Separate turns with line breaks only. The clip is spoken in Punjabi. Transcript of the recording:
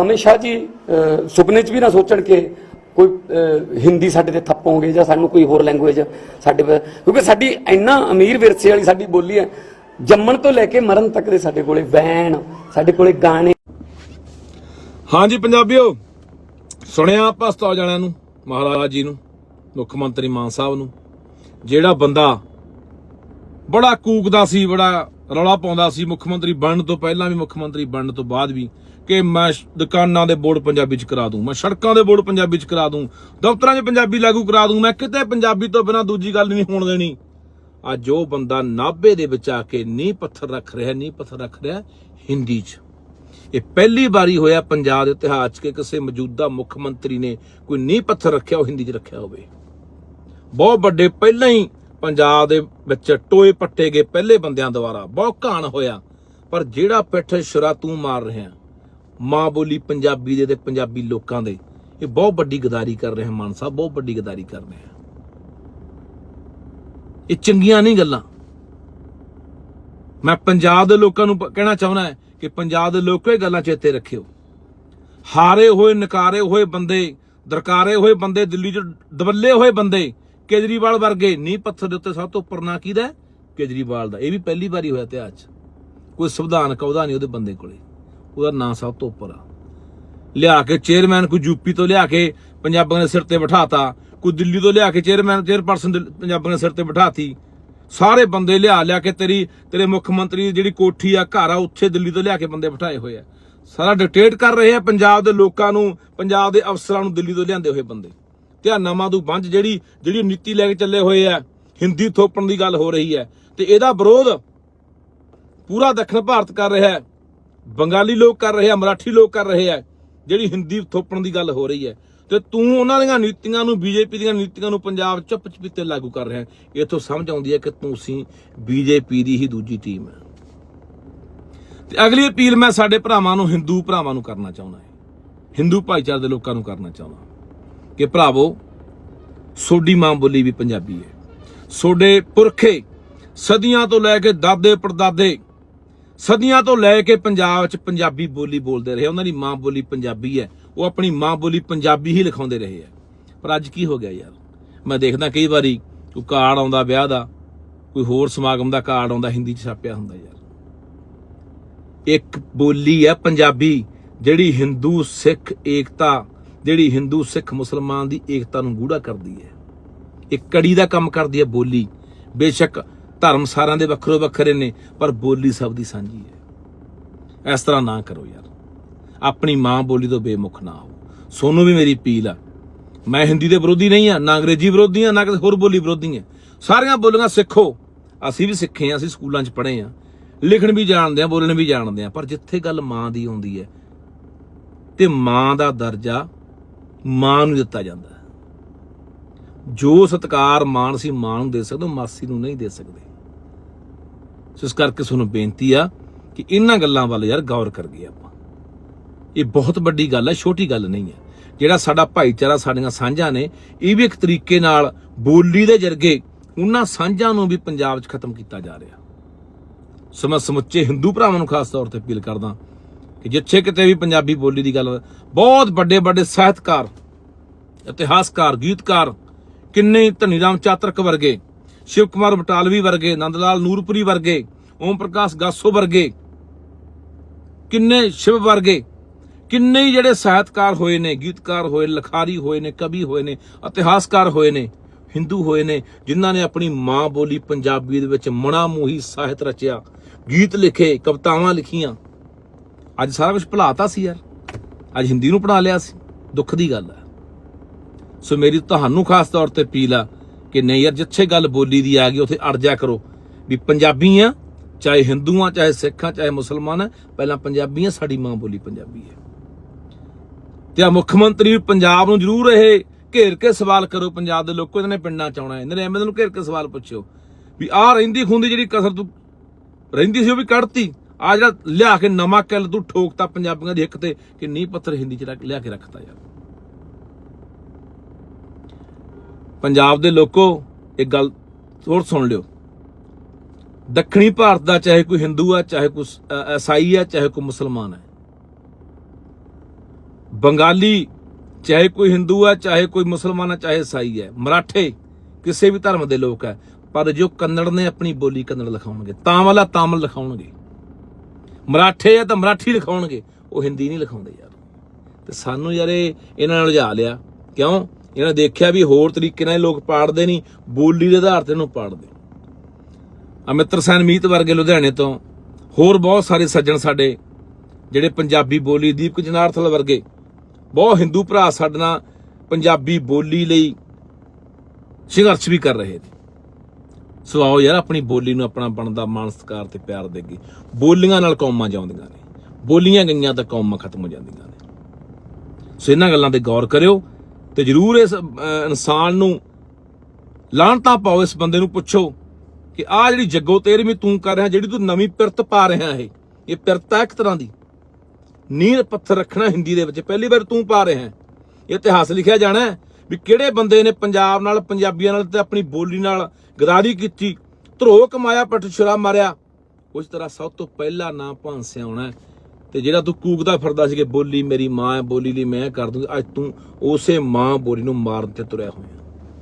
ਅਮਿਤ ਸ਼ਾਹ ਜੀ ਸੁਪਨੇ 'ਚ ਵੀ ਨਾ ਸੋਚਣ ਕਿ ਕੋਈ ਹਿੰਦੀ ਸਾਡੇ ਤੇ ਥੱਪੋਗੇ ਜਾਂ ਸਾਨੂੰ ਕੋਈ ਹੋਰ ਲੈਂਗੁਏਜ ਸਾਡੇ ਕਿਉਂਕਿ ਸਾਡੀ ਇੰਨਾ ਅਮੀਰ ਵਿਰਸੇ ਵਾਲੀ ਸਾਡੀ ਬੋਲੀ ਹੈ, ਜੰਮਣ ਤੋਂ ਲੈ ਕੇ ਮਰਨ ਤੱਕ ਦੇ ਸਾਡੇ ਕੋਲੇ ਵੈਣ ਸਾਡੇ ਕੋਲੇ ਗਾਣੇ।
ਹਾਂਜੀ ਪੰਜਾਬੀਓ, ਸੁਣਿਆ ਆਪਾਂ ਸਤੌ ਜਾਣਿਆਂ ਨੂੰ, ਮਹਾਰਾਜ ਜੀ ਨੂੰ, ਮੁੱਖ ਮੰਤਰੀ ਮਾਨ ਸਾਹਿਬ ਨੂੰ, ਜਿਹੜਾ ਬੰਦਾ ਬੜਾ ਕੂਕਦਾ ਸੀ, ਬੜਾ ਰੌਲਾ ਪਾਉਂਦਾ ਸੀ, ਮੁੱਖ ਮੰਤਰੀ ਬਣਨ ਤੋਂ ਪਹਿਲਾਂ ਵੀ, ਮੁੱਖ ਮੰਤਰੀ ਬਣਨ ਤੋਂ ਬਾਅਦ ਵੀ ਕਿ ਮੈਂ ਦੁਕਾਨਾਂ ਦੇ ਬੋਰਡ ਪੰਜਾਬੀ ਚ ਕਰਾ ਦੂੰ, ਮੈਂ ਸੜਕਾਂ ਦੇ ਬੋਰਡ ਪੰਜਾਬੀ ਚ ਕਰਾ ਦੂੰ, ਦਫ਼ਤਰਾਂ 'ਚ ਪੰਜਾਬੀ ਲਾਗੂ ਕਰਾ ਦੂੰ, ਮੈਂ ਕਿਤੇ ਪੰਜਾਬੀ ਤੋਂ ਬਿਨਾ ਦੂਜੀ ਗੱਲ ਨਹੀਂ ਹੋਣ ਦੇਣੀ। ਅੱਜ ਉਹ ਬੰਦਾ ਨਾਭੇ ਦੇ ਵਿੱਚ ਆ ਕੇ ਨੀਂਹ ਪੱਥਰ ਰੱਖ ਰਿਹਾ, ਨੀਂਹ ਪੱਥਰ ਰੱਖ ਰਿਹਾ ਹਿੰਦੀ 'ਚ। ਇਹ ਪਹਿਲੀ ਵਾਰੀ ਹੋਇਆ ਪੰਜਾਬ ਦੇ ਇਤਿਹਾਸ 'ਚ ਕਿ ਕਿਸੇ ਮੌਜੂਦਾ ਮੁੱਖ ਮੰਤਰੀ ਨੇ ਕੋਈ ਨੀਂਹ ਪੱਥਰ ਰੱਖਿਆ, ਉਹ ਹਿੰਦੀ 'ਚ ਰੱਖਿਆ ਹੋਵੇ। ਬਹੁਤ ਵੱਡੇ ਪਹਿਲਾਂ ਹੀ ਪੰਜਾਬ ਦੇ ਵਿੱਚ ਟੋਏ ਪੱਟੇ ਗਏ ਪਹਿਲੇ ਬੰਦਿਆਂ ਦੁਆਰਾ, ਬਹੁਤ ਘਾਣ ਹੋਇਆ। ਪਰ ਜਿਹੜਾ ਪਿੱਠ ਛੁਰਾ ਤੂੰ ਮਾਰ ਰਿਹਾ। ਮਾਂ ਬੋਲੀ ਪੰਜਾਬੀ ਦੇ ਤੇ ਪੰਜਾਬੀ ਲੋਕਾਂ ਦੇ। ਇਹ ਬਹੁਤ ਵੱਡੀ ਗਦਾਰੀ ਕਰ ਰਹੇ ਹਨ ਮਾਨ ਸਾਹਿਬ, ਬਹੁਤ ਵੱਡੀ ਗਦਾਰੀ ਕਰ ਰਹੇ ਹਨ ਇਹ ਚੰਗੀਆਂ ਨਹੀਂ ਗੱਲਾਂ। ਮੈਂ ਪੰਜਾਬ ਦੇ ਲੋਕਾਂ ਨੂੰ ਕਹਿਣਾ ਚਾਹੁੰਦਾ ਹੈ ਕਿ ਪੰਜਾਬ ਦੇ ਲੋਕੋ ਇਹ ਗੱਲਾਂ ਚੇਤੇ ਰੱਖਿਓ। ਹਾਰੇ ਹੋਏ, ਨਕਾਰੇ ਹੋਏ ਬੰਦੇ, ਦਰਕਾਰੇ ਹੋਏ ਬੰਦੇ, ਦਿੱਲੀ 'ਚ ਦਬੱਲੇ ਹੋਏ ਬੰਦੇ, ਕੇਜਰੀਵਾਲ ਵਰਗੇ, ਨੀਂਹ ਪੱਥਰ ਦੇ ਉੱਤੇ ਸਭ ਤੋਂ ਉੱਪਰ ਨਾਂ ਕਿਹਦਾ ਕੇਜਰੀਵਾਲ ਦਾ। ਇਹ ਵੀ ਪਹਿਲੀ ਵਾਰੀ ਹੋਇਆ ਇਤਿਹਾਸ 'ਚ ਕੋਈ ਸੰਵਿਧਾਨ ਕੌਦਾ ਨਹੀਂ ਉਹਦੇ ਬੰਦੇ ਕੋਲੇ। ਉਹਦਾ ਨਾਂ ਸਭ ਤੋਂ ਉੱਪਰ ਆ। ਲਿਆ ਕੇ ਚੇਅਰਮੈਨ ਕੋਈ ਯੂਪੀ ਤੋਂ ਲਿਆ ਕੇ ਪੰਜਾਬਾਂ ਦੇ ਸਿਰ ਤੇ ਬਿਠਾਤਾ, ਕੋਈ ਦਿੱਲੀ ਤੋਂ ਲਿਆ ਕੇ ਚੇਅਰਮੈਨ ਚੇਅਰਪਰਸਨ ਪੰਜਾਬਾਂ ਦੇ ਸਿਰ ਤੇ ਬਿਠਾਤੀ। ਸਾਰੇ ਬੰਦੇ ਲਿਆ ਲਿਆ ਕੇ ਤੇਰੀ, ਤੇਰੇ ਮੁੱਖ ਮੰਤਰੀ ਦੀ ਜਿਹੜੀ ਕੋਠੀ ਆ, ਘਰ ਆ, ਉੱਥੇ ਦਿੱਲੀ ਤੋਂ ਲਿਆ ਕੇ ਬੰਦੇ ਬਿਠਾਏ ਹੋਏ ਆ। ਸਾਰਾ ਡਿਕਟੇਟ ਕਰ ਰਹੇ ਆ ਪੰਜਾਬ ਦੇ ਲੋਕਾਂ ਨੂੰ, ਪੰਜਾਬ ਦੇ ਅਫਸਰਾਂ ਨੂੰ ਦਿੱਲੀ ਤੋਂ ਲਿਆਂਦੇ ਹੋਏ ਬੰਦੇ। ਧਿਆਨ ਧਿਆਨਾ ਤੋਂ ਬੰਜ ਜਿਹੜੀ ਜਿਹੜੀ ਨੀਤੀ ਲੈ ਕੇ ਚੱਲੇ ਹੋਏ ਆ, ਹਿੰਦੀ ਥੋਪਣ ਦੀ ਗੱਲ ਹੋ ਰਹੀ ਹੈ। ਤੇ ਇਹਦਾ ਵਿਰੋਧ ਪੂਰਾ ਦੱਖਣ ਭਾਰਤ ਕਰ ਰਿਹਾ ਹੈ। ਬੰਗਾਲੀ ਲੋਕ ਕਰ ਰਹੇ ਆ, ਮਰਾਠੀ ਲੋਕ ਕਰ ਰਹੇ ਆ, ਜਿਹੜੀ ਹਿੰਦੀ ਥੋਪਣ ਦੀ ਗੱਲ ਹੋ ਰਹੀ ਹੈ। ਤੇ ਤੂੰ ਉਹਨਾਂ ਦੀਆਂ ਨੀਤੀਆਂ ਨੂੰ, ਬੀਜੇਪੀ ਦੀਆਂ ਨੀਤੀਆਂ ਨੂੰ ਪੰਜਾਬ ਚੁੱਪ ਚਪੀਤੇ ਲਾਗੂ ਕਰ ਰਿਹਾ ਇਥੋਂ ਸਮਝ ਆਉਂਦੀ ਹੈ ਕਿ ਤੁਸੀਂ ਬੀਜੇਪੀ ਦੀ ਹੀ ਦੂਜੀ ਟੀਮ ਹੈ। ਤੇ ਅਗਲੀ ਅਪੀਲ ਮੈਂ ਸਾਡੇ ਭਰਾਵਾਂ ਨੂੰ, ਹਿੰਦੂ ਭਰਾਵਾਂ ਨੂੰ ਕਰਨਾ ਚਾਹੁੰਦਾ ਹਾਂ। ਹਿੰਦੂ ਭਾਈਚਾਰੇ ਦੇ ਲੋਕਾਂ ਨੂੰ ਕਰਨਾ ਚਾਹੁੰਦਾ ਕਿ ਭਰਾਵੋ ਸੋਡੀ ਮਾਂ ਬੋਲੀ ਵੀ ਪੰਜਾਬੀ ਹੈ। ਸੋਡੇ ਪੁਰਖੇ ਸਦੀਆਂ ਤੋਂ ਲੈ ਕੇ ਦਾਦੇ ਪੜਦਾਦੇ ਸਦੀਆਂ ਤੋਂ ਲੈ ਕੇ ਪੰਜਾਬ 'ਚ ਪੰਜਾਬੀ ਬੋਲੀ ਬੋਲਦੇ ਰਹੇ ਉਹਨਾਂ ਦੀ ਮਾਂ ਬੋਲੀ ਪੰਜਾਬੀ ਹੈ। ਉਹ ਆਪਣੀ ਮਾਂ ਬੋਲੀ ਪੰਜਾਬੀ ਹੀ ਲਿਖਾਉਂਦੇ ਰਹੇ ਆ। ਪਰ ਅੱਜ ਕੀ ਹੋ ਗਿਆ ਯਾਰ? ਮੈਂ ਦੇਖਦਾ ਕਈ ਵਾਰੀ ਕੋਈ ਕਾਰਡ ਆਉਂਦਾ ਵਿਆਹ ਦਾ, ਕੋਈ ਹੋਰ ਸਮਾਗਮ ਦਾ ਕਾਰਡ ਆਉਂਦਾ, ਹਿੰਦੀ 'ਚ ਛਾਪਿਆ ਹੁੰਦਾ ਯਾਰ। ਇੱਕ ਬੋਲੀ ਹੈ ਪੰਜਾਬੀ, ਜਿਹੜੀ ਹਿੰਦੂ, ਸਿੱਖ, ਏਕਤਾ, ਜਿਹੜੀ ਹਿੰਦੂ, ਸਿੱਖ, ਮੁਸਲਮਾਨ ਦੀ ਏਕਤਾ ਨੂੰ ਗੂੜਾ ਕਰਦੀ ਹੈ। ਇਹ ਕੜੀ ਦਾ ਕੰਮ ਕਰਦੀ ਹੈ ਬੋਲੀ। ਬੇਸ਼ੱਕ ਧਰਮ ਸਾਰਿਆਂ ਦੇ ਵੱਖਰੋ ਵੱਖਰੇ ਨੇ, ਪਰ ਬੋਲੀ ਸਭ ਦੀ ਸਾਂਝੀ ਹੈ। ਇਸ ਤਰ੍ਹਾਂ ਨਾ ਕਰੋ ਯਾਰ। ਆਪਣੀ ਮਾਂ ਬੋਲੀ ਤੋਂ ਬੇਮੁਖ ਨਾ ਹੋ। ਸੋਨੂੰ ਵੀ ਮੇਰੀ ਅਪੀਲ ਆ। ਮੈਂ ਹਿੰਦੀ ਦੇ ਵਿਰੋਧੀ ਨਹੀਂ ਆ, ਨਾ ਅੰਗਰੇਜ਼ੀ ਵਿਰੋਧੀ ਆ, ਨਾ ਕਿਸੇ ਹੋਰ ਬੋਲੀ ਵਿਰੋਧੀ ਆ। ਸਾਰੀਆਂ ਬੋਲੀਆਂ ਸਿੱਖੋ। ਅਸੀਂ ਵੀ ਸਿੱਖੇ ਆ, ਅਸੀਂ ਸਕੂਲਾਂ 'ਚ ਪੜ੍ਹੇ ਆ। ਲਿਖਣ ਵੀ ਜਾਣਦੇ ਆ, ਬੋਲਣ ਵੀ ਜਾਣਦੇ ਆ, ਪਰ ਜਿੱਥੇ ਗੱਲ ਮਾਂ ਦੀ ਆਉਂਦੀ ਹੈ, ਤੇ ਮਾਂ ਦਾ ਦਰਜਾ ਮਾਂ ਨੂੰ ਦਿੱਤਾ ਜਾਂਦਾ ਜੋ ਸਤਕਾਰ ਮਾਣ ਸੀ, ਮਾਂ ਨੂੰ ਦੇ ਸਕਦੇ ਹੋ, ਮਾਸੀ ਨੂੰ ਨਹੀਂ ਦੇ ਸਕਦੇ। ਸੋ ਇਸ ਕਰਕੇ ਤੁਹਾਨੂੰ ਬੇਨਤੀ ਆ ਕਿ ਇਹਨਾਂ ਗੱਲਾਂ ਵੱਲ ਯਾਰ ਗੌਰ ਕਰੀਏ ਆਪਾਂ। ਇਹ ਬਹੁਤ ਵੱਡੀ ਗੱਲ ਹੈ, ਛੋਟੀ ਗੱਲ ਨਹੀਂ ਹੈ। ਜਿਹੜਾ ਸਾਡਾ ਭਾਈਚਾਰਾ ਸਾਡੀਆਂ ਸਾਂਝਾਂ ਨੇ, ਇਹ ਵੀ ਇੱਕ ਤਰੀਕੇ ਨਾਲ ਬੋਲੀ ਦੇ ਜਰਗੇ ਉਹਨਾਂ ਸਾਂਝਾਂ ਨੂੰ ਵੀ ਪੰਜਾਬ 'ਚ ਖਤਮ ਕੀਤਾ ਜਾ ਰਿਹਾ। ਸੋ ਮੈਂ ਸਮੁੱਚੇ ਹਿੰਦੂ ਭਰਾਵਾਂ ਨੂੰ ਖਾਸ ਤੌਰ ਤੇ ਅਪੀਲ ਕਰਦਾ ਕਿ ਜਿੱਥੇ ਕਿਤੇ ਵੀ ਪੰਜਾਬੀ ਬੋਲੀ ਦੀ ਗੱਲ, ਬਹੁਤ ਵੱਡੇ ਵੱਡੇ ਸਾਹਿਤਕਾਰ, ਇਤਿਹਾਸਕਾਰ, ਗੀਤਕਾਰ, ਕਿੰਨੇ ਹੀ ਧਨੀਰਾਮ ਚਾਤਰਕ ਵਰਗੇ ਸ਼ਿਵ ਕੁਮਾਰ ਬਟਾਲਵੀ ਵਰਗੇ ਨੰਦ ਲਾਲ ਨੂਰਪੁਰੀ ਵਰਗੇ, ਓਮ ਪ੍ਰਕਾਸ਼ ਗਾਸੋ ਵਰਗੇ, ਕਿੰਨੇ ਸ਼ਿਵ ਵਰਗੇ, ਕਿੰਨੇ ਹੀ ਜਿਹੜੇ ਸਾਹਿਤਕਾਰ ਹੋਏ ਨੇ, ਗੀਤਕਾਰ ਹੋਏ, ਲਖਾਰੀ ਹੋਏ ਨੇ, ਕਵੀ ਹੋਏ ਨੇ, ਇਤਿਹਾਸਕਾਰ ਹੋਏ ਨੇ, ਹਿੰਦੂ ਹੋਏ ਨੇ, ਜਿਨ੍ਹਾਂ ਨੇ ਆਪਣੀ ਮਾਂ ਬੋਲੀ ਪੰਜਾਬੀ ਦੇ ਵਿੱਚ ਮਣਾ ਮੋਹੀ ਸਾਹਿਤ ਰਚਿਆ, ਗੀਤ ਲਿਖੇ, ਕਵਿਤਾਵਾਂ ਲਿਖੀਆਂ। ਅੱਜ ਸਾਰਾ ਕੁਝ ਭੁਲਾਤਾ ਸੀ ਯਾਰ। ਅੱਜ ਹਿੰਦੀ ਨੂੰ ਪੜਾ ਲਿਆ ਸੀ। ਦੁੱਖ ਦੀ ਗੱਲ ਹੈ ਸੋ ਮੇਰੀ ਤੁਹਾਨੂੰ ਖਾਸ ਤੌਰ ਤੇ ਅਪੀਲ ਆ ਕਿ ਨਹੀਂ ਯਾਰ, ਜਿੱਥੇ ਗੱਲ ਬੋਲੀ ਦੀ ਆ ਗਈ, ਉਥੇ ਅੜ ਜਾ ਕਰੋ। ਵੀ ਪੰਜਾਬੀ ਆ, ਚਾਹੇ ਹਿੰਦੂ ਆ, ਚਾਹੇ ਸਿੱਖ ਆ, ਚਾਹੇ ਮੁਸਲਮਾਨ ਆ, ਪਹਿਲਾਂ ਪੰਜਾਬੀ ਆ, ਸਾਡੀ ਮਾਂ ਬੋਲੀ ਪੰਜਾਬੀ ਹੈ ਤੇ ਆ ਮੁੱਖ ਮੰਤਰੀ ਪੰਜਾਬ ਨੂੰ ਜ਼ਰੂਰ ਇਹ ਘੇਰ ਕੇ ਸਵਾਲ ਕਰੋ, ਪੰਜਾਬ ਦੇ ਲੋਕੋ, ਇਹਨਾਂ ਨੇ ਪਿੰਡਾਂ ਚ ਆਉਣਾ ਹੈ। ਇਹਨਾਂ ਨੇ ਐਮਐਲਏ ਨੂੰ ਘੇਰ ਕੇ ਸਵਾਲ ਪੁੱਛਿਓ। ਵੀ ਆਹ ਰਹਿੰਦੀ ਖੁੰਦੀ ਜਿਹੜੀ ਕਸਰ ਤੂੰ ਰਹਿੰਦੀ ਸੀ ਉਹ ਵੀ ਕੱਢਤੀ। ਆ ਜਿਹੜਾ ਲਿਆ ਕੇ ਨਵਾਂ ਕਿੱਲ ਤੂੰ ਠੋਕਤਾ ਪੰਜਾਬੀਆਂ ਦੀ ਹਿੱਕ ਤੇ, ਕਿ ਨੀ ਪੱਥਰ ਹਿੰਦੀ ਚ ਰੱਖ- ਲਿਆ ਕੇ ਰੱਖਤਾ ਯਾਰ। ਪੰਜਾਬ ਦੇ ਲੋਕੋ, ਇੱਕ ਗੱਲ ਹੋਰ ਸੁਣ ਲਿਓ। ਦੱਖਣੀ ਭਾਰਤ ਦਾ ਚਾਹੇ ਕੋਈ ਹਿੰਦੂ ਆ, ਚਾਹੇ ਕੋਈ ਈਸਾਈ ਆ, ਚਾਹੇ ਕੋਈ ਮੁਸਲਮਾਨ ਹੈ ਬੰਗਾਲੀ ਚਾਹੇ ਕੋਈ ਹਿੰਦੂ ਹੈ ਚਾਹੇ ਕੋਈ ਮੁਸਲਮਾਨ ਹੈ ਚਾਹੇ ਈਸਾਈ ਹੈ ਮਰਾਠੇ ਕਿਸੇ ਵੀ ਧਰਮ ਦੇ ਲੋਕ ਹੈ ਪਰ ਜੋ ਕੰਨੜ ਨੇ ਆਪਣੀ ਬੋਲੀ ਕੰਨੜ ਲਿਖਾਉਣਗੇ ਤਾਮਲ ਆ ਤਾਮਲ ਲਿਖਾਉਣਗੇ। ਮਰਾਠੇ ਆ ਤਾਂ ਮਰਾਠੀ ਲਿਖਾਉਣਗੇ, ਉਹ ਹਿੰਦੀ ਨਹੀਂ ਲਿਖਾਉਂਦੇ ਯਾਰ। ਤੇ ਸਾਨੂੰ ਯਾਰ ਇਹਨਾਂ ਨਾਲ ਲਿਜਾ ਲਿਆ। ਕਿਉਂ? ਇਹਨਾਂ ਨੇ ਦੇਖਿਆ ਵੀ ਹੋਰ ਤਰੀਕੇ ਨਾਲ ਇਹ ਲੋਕ ਪਾੜਦੇ ਨਹੀਂ, ਬੋਲੀ ਦੇ ਆਧਾਰ ਤੇ ਇਹਨੂੰ ਪਾੜਦੇ। ਅਮਿਤਰ ਸੈਨ ਮੀਤ ਵਰਗੇ ਲੁਧਿਆਣੇ ਤੋਂ ਹੋਰ ਬਹੁਤ ਸਾਰੇ ਸੱਜਣ ਸਾਡੇ, ਜਿਹੜੇ ਪੰਜਾਬੀ ਬੋਲੀ, ਦੀਪਕ ਜਨਾਰਥਲ ਵਰਗੇ, ਬਹੁਤ ਹਿੰਦੂ ਭਰਾ ਸਾਡੇ ਨਾਲ ਪੰਜਾਬੀ ਬੋਲੀ ਲਈ ਸੰਘਰਸ਼ ਵੀ ਕਰ ਰਹੇ ਨੇ ਸੋ ਆਓ ਯਾਰ, ਆਪਣੀ ਬੋਲੀ ਨੂੰ ਆਪਣਾ ਬਣਦਾ ਮਾਣ ਸਤਿਕਾਰ ਤੇ ਪਿਆਰ ਦੇਗੀ ਬੋਲੀਆਂ ਨਾਲ ਕੌਮਾਂ ਜਾਉਂਦੀਆਂ ਨੇ। ਬੋਲੀਆਂ ਗਈਆਂ ਤਾਂ ਕੌਮਾਂ ਖਤਮ ਹੋ ਜਾਂਦੀਆਂ ਨੇ। ਸੋ ਇਹਨਾਂ ਗੱਲਾਂ ਤੇ ਗੌਰ ਕਰਿਓ। ਤੇ ਜਰੂਰ ਇਸ ਇਨਸਾਨ ਨੂੰ ਲਾਹਣਤਾ ਪਾਓ, ਇਸ ਬੰਦੇ ਨੂੰ ਪੁੱਛੋ ਕਿ ਆਹ ਜਿਹੜੀ ਜੱਗੋ ਤੇਰਵੀਂ ਤੂੰ ਕਰ ਰਿਹਾ, ਜਿਹੜੀ ਤੂੰ ਨਵੀਂ ਪਿਰਤ ਪਾ ਰਿਹਾ ਇਹ ਇਹ ਪਿਰਤ ਹੈ ਇੱਕ ਤਰ੍ਹਾਂ ਦੀ। ਨੀਂਹ ਪੱਥਰ ਰੱਖਣਾ ਹਿੰਦੀ ਦੇ ਵਿੱਚ, ਪਹਿਲੀ ਵਾਰ ਤੂੰ ਪਾ ਰਿਹਾ ਇਹ ਇਤਿਹਾਸ ਲਿਖਿਆ ਜਾਣਾ ਵੀ ਕਿਹੜੇ ਬੰਦੇ ਨੇ ਪੰਜਾਬ ਨਾਲ, ਪੰਜਾਬੀਆਂ ਨਾਲ ਤੇ ਆਪਣੀ ਬੋਲੀ ਨਾਲ ਗਦਾਰੀ ਕੀਤੀ ਧਰੋ ਕਮਾਇਆ, ਪਟ ਛੁਰਾ ਮਾਰਿਆ। ਉਸ ਤਰ੍ਹਾਂ ਸਭ ਤੋਂ ਪਹਿਲਾ ਨਾਂ ਭਾਂਸਿਆ ਆਉਣਾ ਤੇ ਜਿਹੜਾ ਤੂੰ ਕੂਕਦਾ ਫਿਰਦਾ ਸੀ ਕਿ ਬੋਲੀ ਮੇਰੀ ਮਾਂ ਹੈ, ਬੋਲੀ ਲਈ ਮੈਂ ਕਰ ਦੂੰ ਅੱਜ ਤੂੰ ਉਸੇ ਮਾਂ ਬੋਲੀ ਨੂੰ ਮਾਰਨ ਤੇ ਤੁਰਿਆ ਹੋਇਆ।